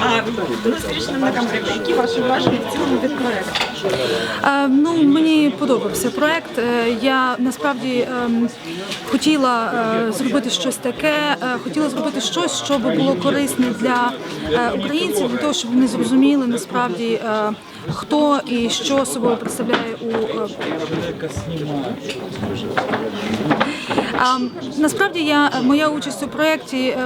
А ну, зустрічним на камері, які ваші враження в цілому від проекту? Е, Ну, мені подобався проект. Е, Я насправді ем, хотіла е, зробити щось таке, хотіла зробити щось, що було корисне для українців, для того, щоб вони зрозуміли насправді хто і що собою представляє у насправді я моя участь у проєкті.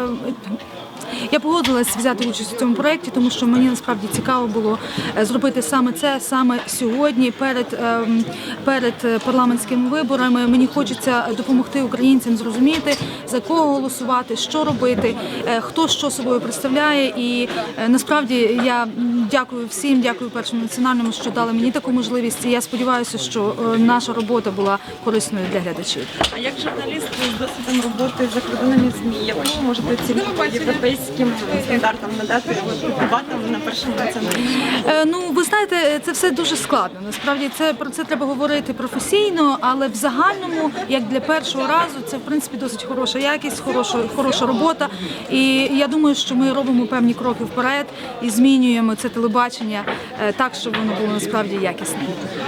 Я погодилась взяти участь у цьому проєкті, тому що мені насправді цікаво було зробити саме це саме сьогодні, перед, ем, перед парламентськими виборами. Мені хочеться допомогти українцям зрозуміти за кого голосувати, що робити, е, хто що собою представляє. І е, насправді я дякую всім, дякую першому національному, що дали мені таку можливість. І я сподіваюся, що е, наша робота була корисною для глядачів. А як журналіст з досвідом роботи за кордонами ЗМІ, ви можете оцінити європейським стандартам надати дебатам на першому національному? Ну, ви знаєте, це все дуже складно. Насправді це про це треба говорити професійно, але в загальному, як для першого разу, це в принципі досить хороша якість, хороша, хороша робота. І я думаю, що ми робимо певні кроки вперед і змінюємо це телебачення е, так, щоб воно було насправді якісним.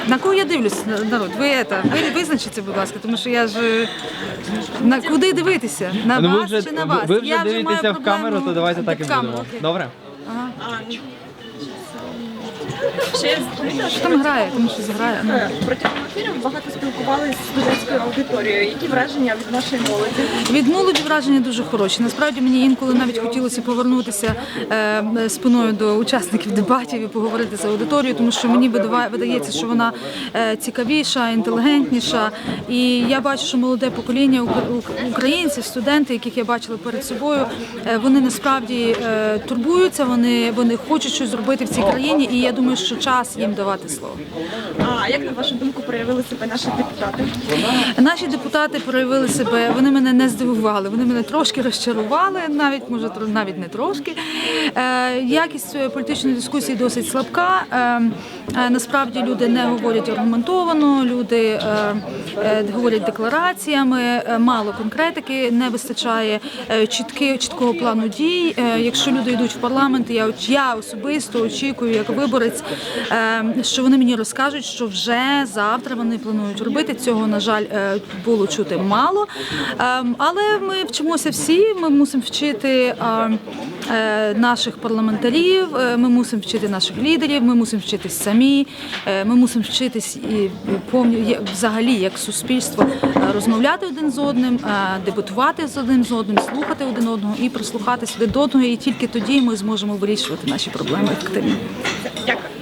На кого я дивлюсь, народ? Ви, це, ви визначіться, будь ласка, тому що я ж е, на куди дивитися? На Ну, вас вже, чи на вас? ви вже я вже маю в камеру, то давайте так і будемо. Добре? А, ну, Ще Що там грає? Тому що зграє. Ну. протягом ефірів багато спілкувалися з студентською аудиторією. Які враження від нашої молоді? Від молоді враження дуже хороші. Насправді мені інколи навіть хотілося повернутися е, спиною до учасників дебатів і поговорити з аудиторією, тому що мені видається, що вона е, цікавіша, інтелігентніша. І я бачу, що молоде покоління ук- ук- українців, студенти, яких я бачила перед собою, е, вони насправді е, турбуються, вони, вони хочуть щось зробити в цій країні, і я думаю, що час їм давати слово. А як на вашу думку проявили себе наші депутати? Наші депутати проявили себе, вони мене не здивували, вони мене трошки розчарували, навіть може навіть не трошки. Е, якість політичної дискусії досить слабка. Е, е, насправді люди не говорять аргументовано, люди говорять деклараціями, мало конкретики, не вистачає чітки, чіткого плану дій. Якщо люди йдуть в парламент, я, я особисто очікую як виборець, що вони мені розкажуть, що вже завтра вони планують робити. Цього, на жаль, е, було чути мало. Е, Але ми вчимося всі. Ми мусимо вчити е, наших парламентарів, е, ми мусимо вчити наших лідерів, ми мусимо вчитись самі, ми мусимо вчитись і взагалі як суспільство розмовляти один з одним, дебатувати з одним з одним, слухати один одного і прислухатись один до одного. І тільки тоді ми зможемо вирішувати наші проблеми ефективно. Дякую.